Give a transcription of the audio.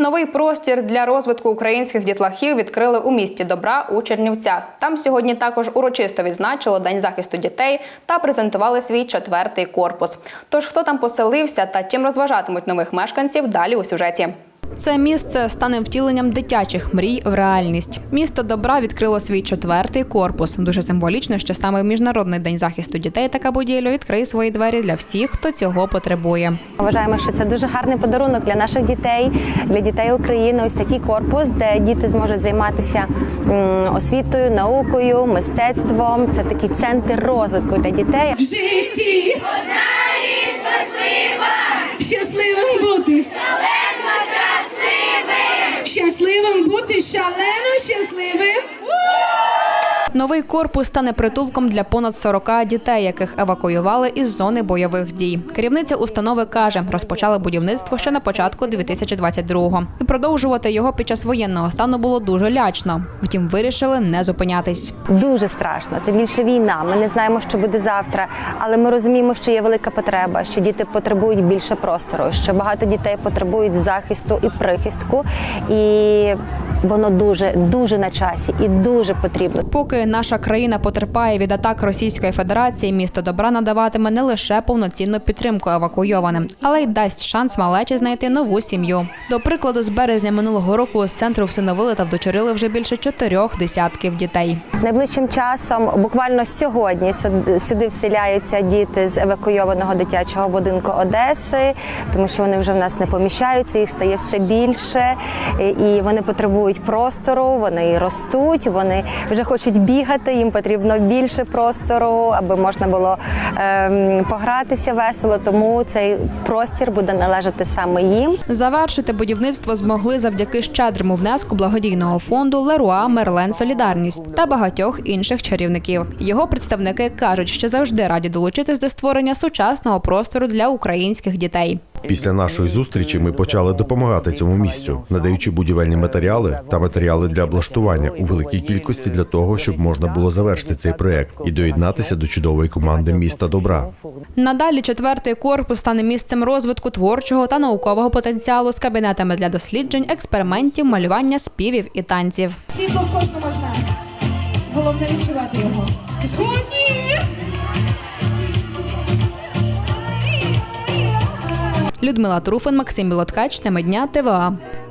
Новий простір для розвитку українських дітлахів відкрили у місті Добра у Чернівцях. Там сьогодні також урочисто відзначили День захисту дітей та презентували свій четвертий корпус. Тож хто там поселився та чим розважатимуть нових мешканців далі у сюжеті. Це місце стане втіленням дитячих мрій в реальність. Місто добра відкрило свій четвертий корпус. Дуже символічно, що саме в міжнародний день захисту дітей така будівля відкриє свої двері для всіх, хто цього потребує. Вважаємо, що це дуже гарний подарунок для наших дітей, для дітей України. Ось такий корпус, де діти зможуть займатися освітою, наукою, мистецтвом. Це такий центр розвитку для дітей. в житті. Одна річ важлива. Щасливим бути. Шалено щасливим. Щасливим бути, шалено щасливим. Новий корпус стане притулком для понад 40 дітей, яких евакуювали із зони бойових дій. Керівниця установи каже, розпочали будівництво ще на початку 2022-го. і продовжувати його під час воєнного стану було дуже лячно. Втім, вирішили не зупинятись. Дуже страшно. Тим більше війна. Ми не знаємо, що буде завтра, але ми розуміємо, що є велика потреба, що діти потребують більше простору, що багато дітей потребують захисту і прихистку, і воно дуже дуже на часі і дуже потрібно. Поки наша країна потерпає від атак Російської Федерації, місто добра надаватиме не лише повноцінну підтримку евакуйованим, але й дасть шанс малечі знайти нову сім'ю. До прикладу, з березня минулого року з центру всиновили та вдочерили вже більше чотирьох десятків дітей. Найближчим часом, буквально сьогодні, сюди- вселяються діти з евакуйованого дитячого будинку Одеси, тому що вони вже в нас не поміщаються, їх стає все більше, і- вони потребують простору, вони ростуть, вони вже хочуть бігати. Їм потрібно більше простору, аби можна було ем, погратися весело. Тому цей простір буде належати саме їм. Завершити будівництво змогли завдяки щедрому внеску благодійного фонду Леруа Мерлен Солідарність та багатьох інших чарівників. Його представники кажуть, що завжди раді долучитись до створення сучасного простору для українських дітей. Після нашої зустрічі ми почали допомагати цьому місцю, надаючи будівельні матеріали та матеріали для облаштування у великій кількості для того, щоб можна було завершити цей проект і доєднатися до чудової команди міста добра. Надалі четвертий корпус стане місцем розвитку творчого та наукового потенціалу з кабінетами для досліджень, експериментів, малювання, співів і танців. Світло в кожному з нас. Головне відчувати його. Згодні! Людмила Труфан, Максим Білоткач, теми дня ТВА.